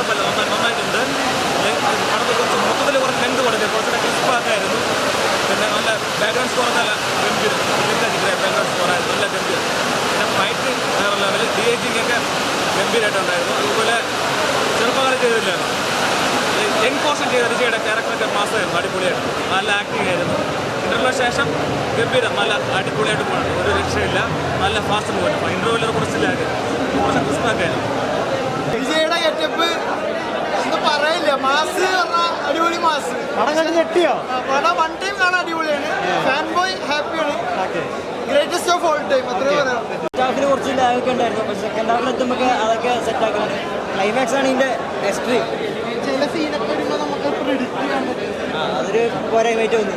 നന്നായിട്ടുണ്ട് പടത്തിൽ കുറച്ച് മൊത്തത്തിൽ കുറച്ച് ലെങ്ത് കൊടുത്തില്ല കുറച്ചുകൂടെ ക്രിസ്പാക്കായിരുന്നു പിന്നെ നല്ല ബാക്ക്ഗ്രൗണ്ട് സ്കോർ നല്ല ഗംഭീരം. ബാക്ക്ഗ്രൗണ്ട് സ്കോറായിരുന്നു നല്ല ഗംഭീരം പിന്നെ ഫൈറ്റ് വേറെ ലെവലിൽ ഡി എച്ചിങ് ഒക്കെ ഗംഭീരമായിട്ടുണ്ടായിരുന്നു അതുപോലെ ചെറുപ്പകാലം ചെയ്തില്ലായിരുന്നു യങ് പോർഷൻ ചെയ്ത വിജയുടെ ക്യാരക്ടറൊക്കെ മാസമായിരുന്നു അടിപൊളിയായിരുന്നു നല്ല ആക്ടിംഗ് ആയിരുന്നു ഇന്റർവ്യൂവിന് ശേഷം ഗംഭീരം നല്ല അടിപൊളിയായിട്ട് പോകണം ഒരു രക്ഷയില്ല നല്ല ഫാസ്റ്റ് മൂവ്മെന്റ് ഇന്റർവ്യൂവിൽ കുറച്ചില്ലായിരുന്നു കുറച്ച് ക്രിസ്പാക്ക് ആയിരുന്നു വിജയുടെ ഗെറ്റപ്പ് എന്ന് പറയില്ല. മാസ് പറഞ്ഞാൽ അടിപൊളി മാസ്. പടം കണ്ട് ഞെട്ടിയോ? പടം വൺ ടൈം കാണാൻ അടിപൊളിയാണ്. ഫാൻ ബോയ് ഹാപ്പിയാണ് ഗ്രേറ്റസ്റ്റ് ഓഫ് ഓൾ ടൈം അത്രേ പറയാം സ്റ്റാഫിന് കുറച്ച് ലാഗൊക്കെ ഉണ്ടായിരുന്നു. പക്ഷെ സെക്കൻഡ് ഹാഫിൽ എത്തുമ്പോൾ അതൊക്കെ സെറ്റ് ആക്കുന്നുണ്ട് ക്ലൈമാക്സ് ആണ് ഇതിന്റെ എക്സ്ട്രീം ചില സീനൊക്കെ വരുമ്പോൾ നമുക്ക് പ്രിഡിക്റ്റ് ചെയ്യാൻ പറ്റും. അതൊരു പോരായ്മയായിട്ട് തോന്നി.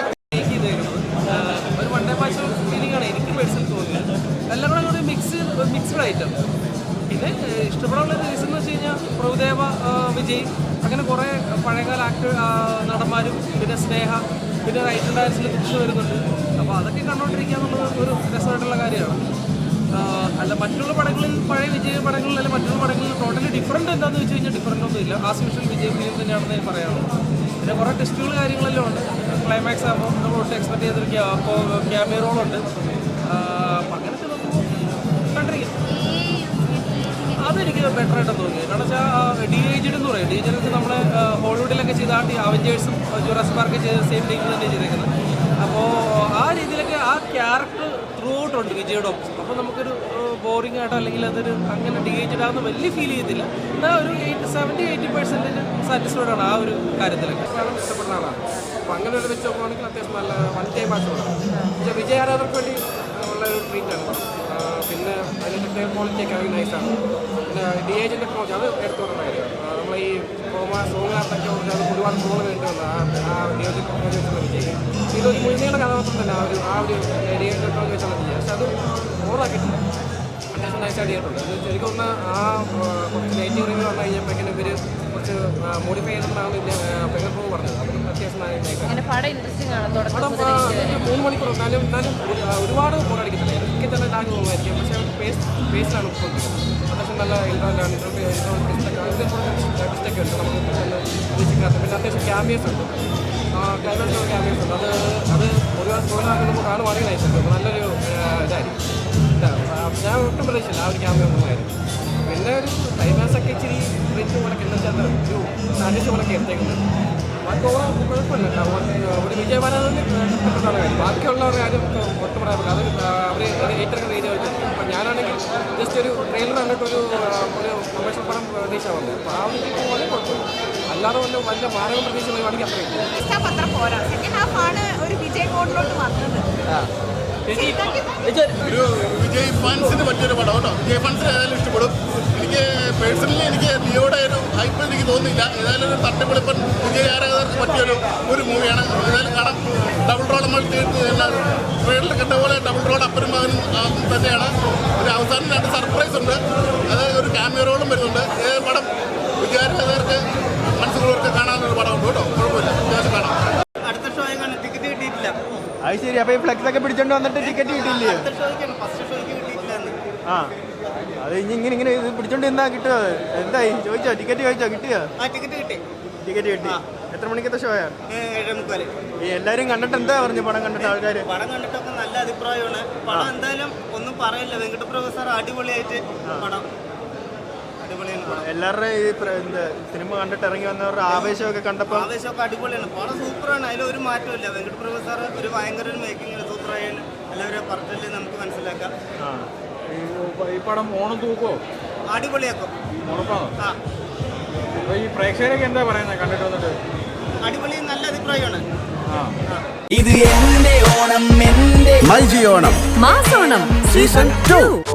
ഒരു മിക്സ്ഡ് ഐറ്റം പിന്നെ ഇഷ്ടപ്പെടാനുള്ള റീസൺ എന്ന് വെച്ച് കഴിഞ്ഞാൽ പ്രഭുദേവ വിജയ് അങ്ങനെ കുറേ പഴയകാല ആക്ടർ നടന്മാരും പിന്നെ സ്നേഹ പിന്നെ റൈറ്റ് ഡാൻസിൽ തിരിച്ചു വരുന്നുണ്ട്. അപ്പോൾ അതൊക്കെ കണ്ടുകൊണ്ടിരിക്കുക എന്നുള്ളത് ഒരു രസമായിട്ടുള്ള കാര്യമാണ്. അല്ല മറ്റുള്ള പടങ്ങളിൽ പഴയ വിജയ പടങ്ങളിൽ അല്ലെങ്കിൽ മറ്റുള്ള പടങ്ങളിൽ ടോട്ടലി ഡിഫറന്റ് എന്താണെന്ന് വെച്ച് കഴിഞ്ഞാൽ ഡിഫറന്റ് ഒന്നും ഇല്ല. ആസ് യൂഷ്വൽ വിജയ ഫിലിം തന്നെയാണെന്ന് ഞാൻ പറയാറുള്ളൂ. പിന്നെ കുറേ ടെസ്റ്റുകൾ കാര്യങ്ങളെല്ലാം ഉണ്ട്. ക്ലൈമാക്സ് ആകുമ്പോൾ നമ്മൾ ഒട്ടും എക്സ്പെക്ട് ചെയ്തിരിക്കുക അപ്പോൾ അപ്പം അങ്ങനത്തെ നോക്കുമ്പോൾ കണ്ടിരിക്കും. അതെനിക്ക് ബെറ്റർ ആയിട്ട് തോന്നി കാരണം വെച്ചാൽ ഡി ഏജ്ഡ് എന്ന് പറയും. ഡി ഏജ്ഡ് നമ്മുടെ ഹോളിവുഡിലൊക്കെ ആ അവഞ്ചേഴ്സും ജുറാസ് പാർക്ക് ചെയ്ത സെയിം ടീം തന്നെ ചെയ്തേക്കുന്നത്. അപ്പോൾ ആ രീതിയിലൊക്കെ ആ ക്യാരക്ടർ ത്രൂ ഔട്ട് ഉണ്ട് വിജയുടെ ഒപ്പം. അപ്പോൾ നമുക്കൊരു ബോറിംഗ് ആയിട്ടോ അല്ലെങ്കിൽ അതൊരു അങ്ങനെ ഡി ഏജ്ഡ് ആകുന്ന വലിയ ഫീൽ ചെയ്തില്ല എന്നാൽ ഒരു eight seventy eighty percentage satisfied ആണ് ആ ഒരു കാര്യത്തിലൊക്കെ. ഇഷ്ടപ്പെടുന്ന ആളാണ്. അപ്പോൾ അങ്ങനെ ഒരു വെച്ച് നോക്കുകയാണെങ്കിൽ അത്യാവശ്യം നല്ല വൺ ടൈം ആയിട്ടുള്ള പക്ഷേ വിജയ ആരാധകർക്ക് വേണ്ടി ഉള്ള ഒരു ട്രീറ്റ് ആണ്. അതിന്റെ ടെക്നിക്കൽ ക്വാളിറ്റി ഒക്കെ ആണെങ്കിൽ നൈസാണ് പിന്നെ ഡി ഏജിന്റെ ക്വാളിറ്റി അത് എടുത്തു പറഞ്ഞ കാര്യമാണ് നമ്മൾ ഈ സോമ സോമനാഥൊക്കെ കൊടുത്ത് അത് ഒരുപാട് സോൾ വേണ്ടി വന്നു ആ ഡി ഏജ് ടെക്നോളജി വെച്ചുള്ള വിജയ് ഇതൊരു മുഴുനീള കഥാപാത്രം തന്നെ ആ ഒരു ആ ഒരു ഡി ഏജ് ടെക്നോളജി വെച്ചുള്ള ചെയ്യുക പക്ഷെ അത് ഓവറാക്കിയിട്ടില്ല അത്യാവശ്യം നൈസായിട്ട് ചെയ്തിട്ടുണ്ട്. ഇത് ശരിക്കും ഒന്ന് ആ കുറച്ച് നെഗറ്റീവ് റിവ്യൂ വന്നു കഴിഞ്ഞപ്പോഴേക്കും ഇവർ കുറച്ച് മോഡിഫൈ ചെയ്തിട്ടാണ് പെങ്ങർ പ്രൂവ് പറഞ്ഞത്. അത് അത്യാവശ്യം മൂന്ന് മണിക്കൂർ എന്നാലും എന്നാലും ഒരുപാട് ബോറടിക്കത്തില്ല എനിക്ക് തന്നെ ലാഗ് തോന്നുമായിരിക്കും പക്ഷേ പേസ്റ്റ് പേസ്റ്റാണ് അത്യാവശ്യം നല്ല ഇൻട്രോലാണ് ഇൻട്രോ ഇൻട്രോ ടിസ്റ്റൊക്കെ ഉണ്ട്. നമുക്ക് പെട്ടെന്ന് പ്രതീക്ഷിക്കാത്ത പിന്നെ അത്യാവശ്യം ക്യാമിയസ് ഉണ്ട്. ക്ലൈമാക്സിലുള്ള ക്യാമിയസ് ഉണ്ട്. അത് അത് ഒരുപാട് സ്കോളാക്കി നമുക്ക് കാണുവാണെങ്കിൽ നല്ലൊരു ഇതായിരിക്കും. ഇതാ, ഞാൻ ഒട്ടും പ്രതീക്ഷിച്ചില്ല. ആ ഒരു ക്യാമിയ ഒന്നുമായിരുന്നു പിന്നെ ഒരു ക്ലൈമാക്സ് ഒക്കെ ഇച്ചിരി റിച്ച് പോലൊക്കെ എന്താ വെച്ചാൽ ഒരു സാറ്റിസ് പോലൊക്കെ എടുത്തേക്കുന്നത്. ബാക്കി ഓവർ കുഴപ്പമില്ല. ഒരു വിജയമാനാഥന് ഇഷ്ടപ്പെട്ടാണ് കാര്യം ബാക്കിയുള്ളവരുടെ കാര്യം ഒട്ടും പറയാൻ പറ്റില്ല. അത് അവർ ഏറ്റവും റേഞ്ച് വെച്ചിട്ടുണ്ട് അപ്പം ഞാനാണെങ്കിൽ ജസ്റ്റ് ഒരു ട്രെയിലർ കണ്ടിട്ട് ഒരു ഒരു കൊമേഴ്ഷ്യൽ പടം പ്രതീക്ഷ വന്നത് അപ്പോൾ ആ ഒരു പോലെ കുഴപ്പമില്ല. അല്ലാതെ വല്ല വലിയ മാരക പ്രതീക്ഷ വരുവാണെങ്കിൽ അത്രയും ഫസ്റ്റ് അത്ര പോരാ. സെക്കൻഡ് ഹാഫ് ആണ് ഒരു വിജയ് മോഡിലോട്ട് വന്നത്. ഒരു വിജയ് ഫാൻസിന് പറ്റിയൊരു പടം കേട്ടോ. വിജയ് ഫാൻസിന് ഏതായാലും ഒരു തട്ടിപ്പൊളിപ്പൻ വിജയ് ആരാധകർക്ക് പറ്റിയൊരു ഒരു മൂവിയാണ്. ഏതായാലും കാണാം. ഡബിൾ റോഡ് നമ്മൾ ട്രെയിനിൽ കണ്ട പോലെ ഡബിൾ റോഡ് അപ്പനും മകനും തന്നെയാണ്. ഒരു അവസാനം രണ്ട് സർപ്രൈസ് ഉണ്ട്. അത് ഒരു ക്യാമറോളും വരുന്നുണ്ട്. ഏത് പടം വിജയ് ആരാധകർക്ക് മനസ്സുള്ളവർക്ക് കാണാനൊരു പടമുണ്ട് കേട്ടോ. കുഴപ്പമില്ല. അത്യാവശ്യം കാണാം. അടുത്ത ഷോ കാണാൻ ടിക്കറ്റ് കിട്ടിയിട്ടില്ല. അത് ശരി. അപ്പൊ ഈ ഫ്ലെക്സ് ഒക്കെ പിടിച്ചോണ്ട് വന്നിട്ട് ടിക്കറ്റ് കിട്ടിയില്ലേ? ഫസ്റ്റ് ഷോയ്ക്ക് കിട്ടിയിട്ടില്ല ആ. അത് ഇനി ഇങ്ങനെ ഇങ്ങനെ ഇത് പിടിച്ചോണ്ട് എന്താ കിട്ടുക എന്തായി? ചോദിച്ചോ ടിക്കറ്റ് ചോദിച്ചോ കിട്ടിയോ? ടിക്കറ്റ് കിട്ടി. ടിക്കറ്റ് കിട്ടി. എത്ര മണിക്കത്തെ ഷോയാ ഈ എല്ലാരും കണ്ടിട്ട് എന്താ പറഞ്ഞു പടം കണ്ടിട്ട് ആൾക്കാര്? പടം കണ്ടിട്ടൊക്കെ നല്ല അഭിപ്രായമാണ്. പടം എന്തായാലും ഒന്നും പറയില്ല. വെങ്കട്ട സാർ അടിപൊളിയായിട്ട് പടം. എല്ലാവരുടെയും ഈ സിനിമ കണ്ടിട്ട് ഇറങ്ങി വന്നവരുടെ ആവേശമൊക്കെ കണ്ടപ്പോ ആവേശമൊക്കെ അടിപൊളിയാണ്. പടം സൂപ്പറാണ്. അതിലൊരു മാറ്റമില്ല വെങ്കട്ട സാർ ഒരു ഭയങ്കര ഒരു മേക്കിംഗ് സൂപ്പറായാണ് എല്ലാവരും പറഞ്ഞില്ലേ നമുക്ക് മനസ്സിലാക്കാം. ഈ പടം ഓണം തൂക്കോ? അടിപൊളിയാക്കും. ഉറപ്പാണോ? ആ. അപ്പൊ ഈ പ്രേക്ഷകരൊക്കെ എന്താ പറയുന്നത് കണ്ടിട്ട് വന്നിട്ട്. അടിപൊളി നല്ല അഭിപ്രായമാണ്. ഇത് എന്റെ ഓണം എന്റെ മൽജി ഓണം. മാസോണം. Season two